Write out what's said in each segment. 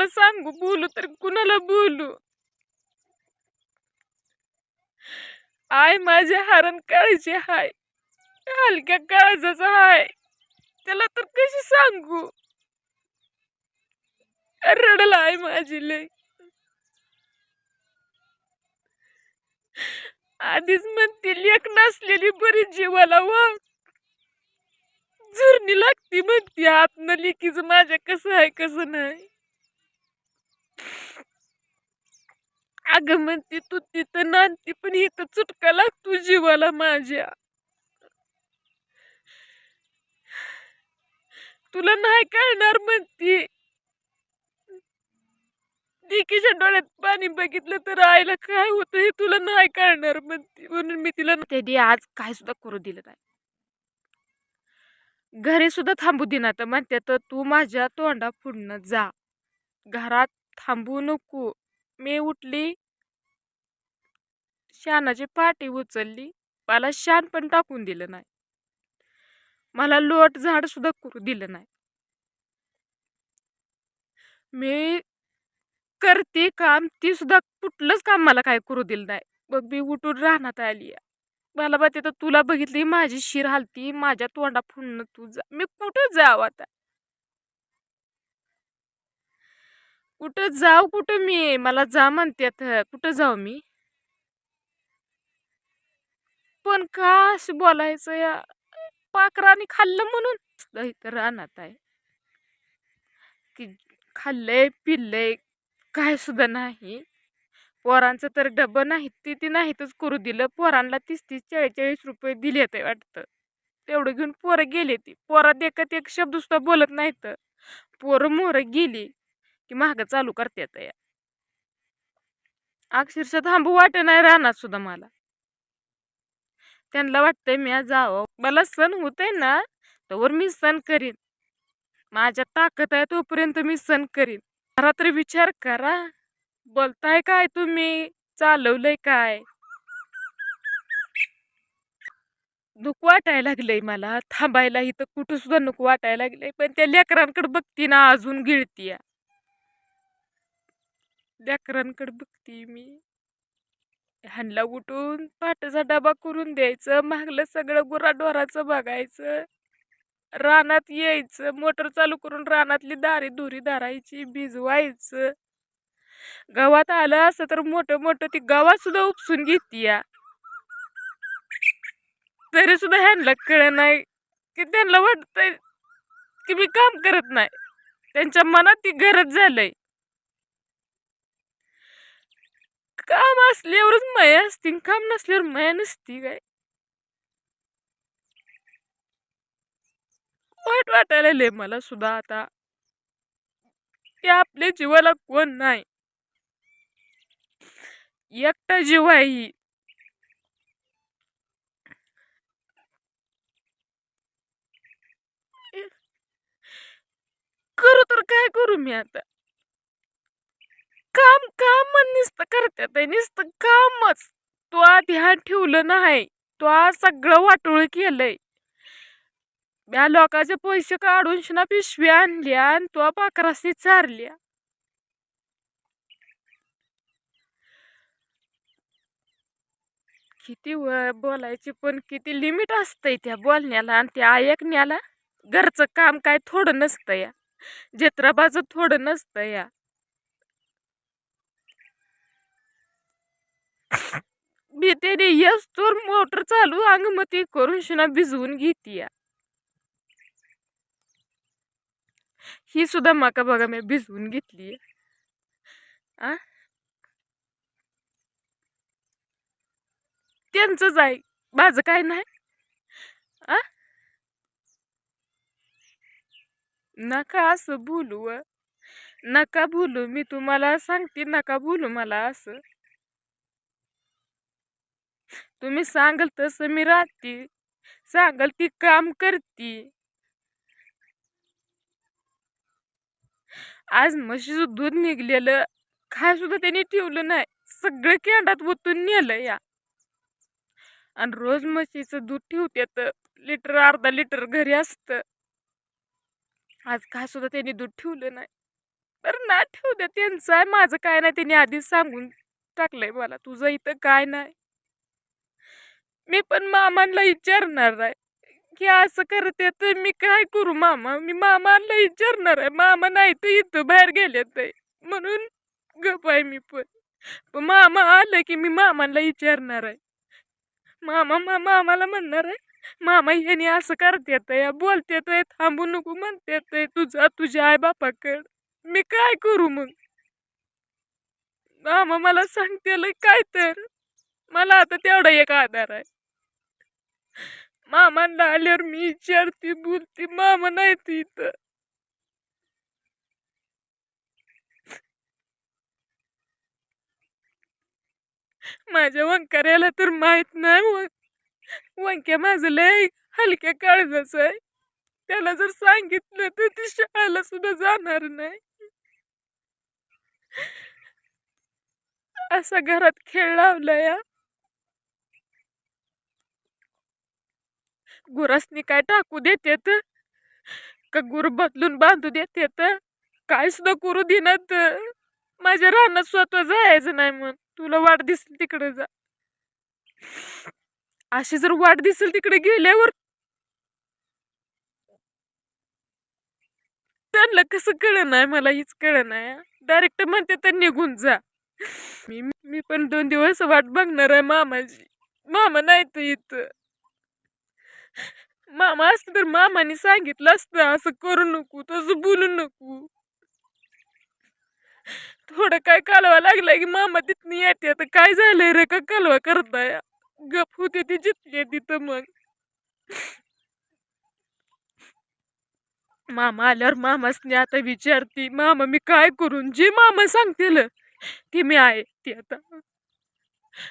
कुणाला सांगू बोलू तर कुणाला बोलू? आय माझे हरण काळजी हाय. हलक्या काळजाचा हाय. त्याला तर कशी सांगू? रडला आहे माझी लय आधीच म्हणते एक नसलेली बरी जीवाला व झुरणी लागती म्हणती आतनं लेकीचं माझ्या कसं आहे कसं नाही. अगं म्हणते तू तिथं नांदती पण इथं चुटका लागतो जीवाला माझ्या. तुला नाही कळणार म्हणती. दिकीच्या डोळ्यात पाणी बघितलं तर आईला काय होतं हे तुला नाही कळणार म्हणती म्हणून मी तिला त्यांनी आज काय सुद्धा करू दिलं नाही. घरी सुद्धा थांबू दिना तर म्हणते तर तू माझ्या तोंडा पुढनं जा. घरात थांबू नको. मी उठली शानाची पाठी उचलली. मला शान पण टाकून दिलं नाही. मला लोट झाड सुद्धा करू दिलं नाही. मी करते काम ती सुद्धा कुठलंच काम मला काय करू दिलं नाही. मग मी उठून राहण्यात आली. मला बा तर तुला बघितली माझी शिर हालती माझ्या तोंडा फुडणं तू जा. मी कुठं जाव आता? कुठं जाऊ कुठं मी? मला जा म्हणतात कुठं जाऊ मी? पण का असं बोलायचं या? पाखराने खाल्लं म्हणून? इथं रानात आहे. की खाल्लंय पिल्लंय काय सुद्धा नाही. पोरांचं तर डबं नाही ती ती नाहीतच करू दिलं. पोरांना तीस तीस चाळीस चाळीस रुपये दिले ते वाटतं. तेवढं घेऊन पोरं गेले ती. पोरा देखत एक शब्द सुद्धा बोलत नाहीत. पोरं मोरं गेली की महाग चालू करतात या. अक्षरशः थांबू वाट नाही राहणार सुद्धा मला. त्यांना वाटतंय मी आज जावं. मला सण होतंय ना तोवर मी सण करीन. माझ्या ताकद आहे तोपर्यंत मी सण करीन. जरा तरी विचार करा. बोलताय काय तुम्ही? चालवलंय काय? दुख वाटायला लागलंय मला. थांबायला इथं कुठं सुद्धा नको वाटायला लागलंय. पण त्या लेकरांकडे बघती ना अजून गिळती लेकरांकडे बघती मी. ह्यांना उठून पाटाचा डबा करून द्यायचं मागलं सगळं गुराढोराचं बघायचं. रानात यायचं मोटर चालू करून रानातली दारी धुरी धरायची भिजवायचं. गावात आलं असं तर मोठं मोठं ती गावात सुद्धा उपसून घेते या तरी सुद्धा ह्यांना कळ नाही की त्यांना वाटतंय की मी काम करत नाही. त्यांच्या मनात ती गरज झालंय. काम असल्यावरच माया असती काम नसल्यावर माया नसती काय वाईट वाटायला लय मला सुद्धा आता की आपल्या जीवाला कोण नाही एकटा जीव आहे ही करू तर काय करू मी आता काम काम नुसतं करतात नुसतं कामच. तो ध्यान ठेवलं नाही तो आज सगळं वाटोळ केलंय. या लोकांचे पैसे काढून शिना पिशवी आणल्या आणि तो पाकराशी चारल्या. किती व बोलायची पण किती लिमिट असतंय त्या बोलण्याला आणि त्या ऐकण्याला. घरचं काम काय थोडं नसतं या. जत्राबाचं थोडं नसतं या. भीतीने यस तर मोटर चालू अंगमती करून शिना भिजवून घेतीया. ही सुद्धा माका बघा मी भिजवून घेतली. आ? त्यांचंच आहे. माझं काय नाही. आ? नका असं बोलू व. नका बोलू मी तुम्हाला सांगते नका बोलू मला असं. तुम्ही सांगाल तसं मी राहते. सांगाल ती काम करते. आज म्हशीचं दूध निघलेलं. काय सुद्धा त्यांनी ठेवलं नाही. सगळं केंडात ओतून नेलं या. आणि रोज म्हशीचं दूध ठेवत्यात लिटर अर्धा लिटर घरी असतं. आज काय सुद्धा त्यांनी दूध ठेवलं नाही. तर ना ठेवू द्या त्यांचं आहे. माझं काय नाही त्यांनी आधीच सांगून टाकलंय मला. तुझं इथं काय नाही. मी पण मामांना विचारणार आहे की असं करते तर मी काय करू मामा? मी मामांना विचारणार आहे. मामा नाही तर इथं बाहेर गेले ते म्हणून गप आहे मी पण. पण मामा आलं की मी मामांना विचारणार आहे. मामा मा मामाला म्हणणार आहे मामा यांनी असं करतेत या बोलतेत थांबू नको म्हणतेत तुझा तुझ्या आई बापाकड मी काय करू मग? मामा मला सांगते काय तर. मला आता तेवढा एक आधार आहे. मामांना आल्यावर मी विचारते बोलते मामा नाही इथं. माझ्या वंकाऱ्याला तर माहीत नाही वंक्या माझं लय हलक्या काळजाचं आहे. त्याला जर सांगितलं तर ती शाळेला सुद्धा जाणार नाही. असा घरात खेळ लावला या गुरासनी काय टाकू देतेत? का गुर बदलून बांधू देतेत? काय सुद्धा करू देण्यात माझ्या रानात स्वतः जायचं नाही मग तुला वाट दिसेल तिकडे जा. अशी जर वाट दिसेल तिकडे गेल्यावर त्यांना कसं कळ नाही मला हीच कळ नाही डायरेक्ट म्हणते तर निघून जा. मी मी पण दोन दिवस वाट बघणार आहे मामाची मामा नाही तर इथं. मामा असतं तर मामाने सांगितलं असतं असं करू नको तसं बोलू नको. थोडं काय कालवा लागलाय की मामा तिथनं येते आता काय झालंय रे का कालवा करताय? गप होते ती जितली तिथं मग. मामा आल्यावर मामासने आता विचारती मामा मी काय करून जे मामा सांगतील ते मी आहे ती आता.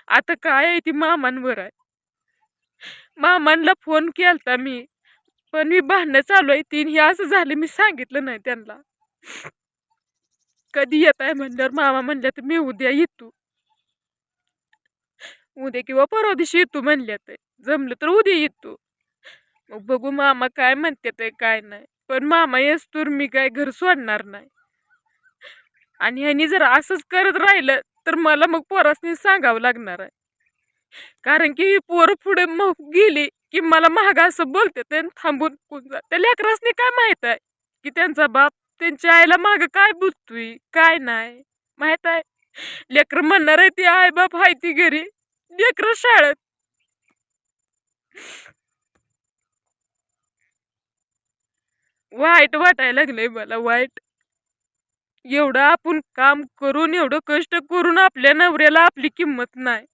आता काय आहे ती मामांवर आहे? मामांना फोन केलता मी पण मी भांडणं चालू आहे तीन हे असं झालं मी सांगितलं नाही त्यांना. कधी येत आहे म्हणल्यावर मामा म्हणल्या तर मी उद्या येतो. उद्या किंवा परवा दिवशी येतो म्हणल्यात जमलं तर उद्या येतो. मग बघू मामा काय म्हणतात काय नाही. पण मामा येस तर मी काय घर सोडणार नाही. आणि ह्यानी जर असंच करत राहिलं तर मला मग पोरासनी सांगावं लागणार आहे. कारण की पोरं पुढे मग गेली की मला महाग असं बोलते ते थांबून कोण जा त्या लेकरासने काय माहीत आहे? की त्यांचा बाप त्यांच्या आईला माग काय बोलतोय? काय नाही? माहीत आहे? लेकर म्हणणार आहे ती आई बाप आहे ती घरी. लेकर शाळेत. वाईट वाटायला लागलंय मला वाईट. एवढं आपण काम करून एवढं कष्ट करून आपल्या नवऱ्याला आपली किंमत नाही.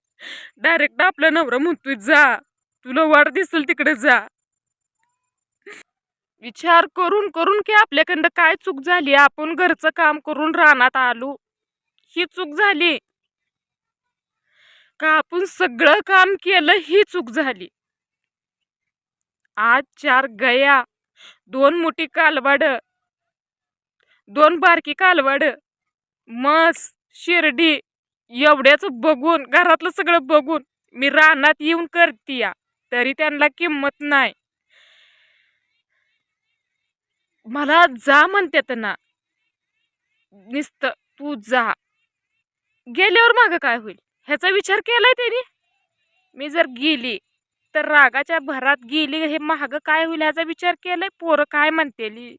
डायरेक्ट आपला नवरा म्हणतोय जा तुला वाढ दिसेल तिकडे जा. विचार करून करून की आपल्याकडं काय चूक झाली? आपण घरचं काम करून रानात आलो. ही चूक झाली. का आपण सगळं काम केलं ही चूक झाली? आज चार गया दोन मोठी कालवाड दोन बारकी कालवाड मस शिर्डी एवढ्याच बघून घरातलं सगळं बघून मी रानात येऊन करतीया तरी त्यांना किंमत नाही. मला जा म्हणतात ना. निस्त तू जा. गेल्यावर मागं काय होईल? ह्याचा विचार केलाय त्यांनी? मी जर गेली तर रागाच्या भरात गेली हे महाग काय होईल ह्याचा विचार केलाय? पोरं काय म्हणतेली?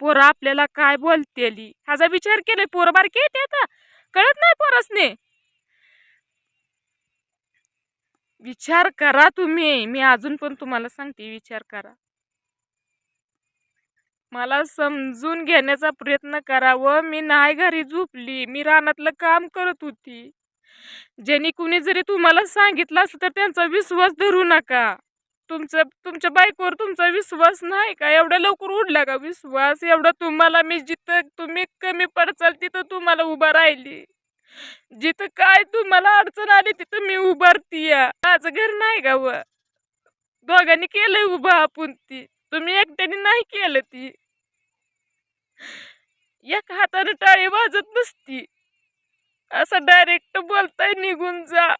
पोरं आपल्याला काय बोलतेली? ह्याचा विचार केलाय? पोरं बारकी येते आता? कळत नाही पोरसने. विचार करा तुम्ही. मी अजून पण तुम्हाला सांगते विचार करा. मला समजून घेण्याचा प्रयत्न करा व मी नाही घरी झोपली. मी रानातलं काम करत होती. ज्यांनी कुणी जरी तुम्हाला सांगितलं असं तर त्यांचा विश्वास धरू नका. तुमचं तुमच्या बाईकवर तुमचा विश्वास नाही का? एवढ्या लवकर उडला का विश्वास? एवढा तुम्हाला मी जिथं तुम्ही कमी पडचाल तिथं तुम्हाला उभा राहिली. जिथं काय तुम्हाला अडचण आली तिथं मी उभारती माझं घर नाही का व. दोघांनी केलंय उभं आपण ती. तुम्ही एकट्याने नाही केलं ती. एक हाताने टाळी वाजत नसती. असं डायरेक्ट बोलताय निघून जा.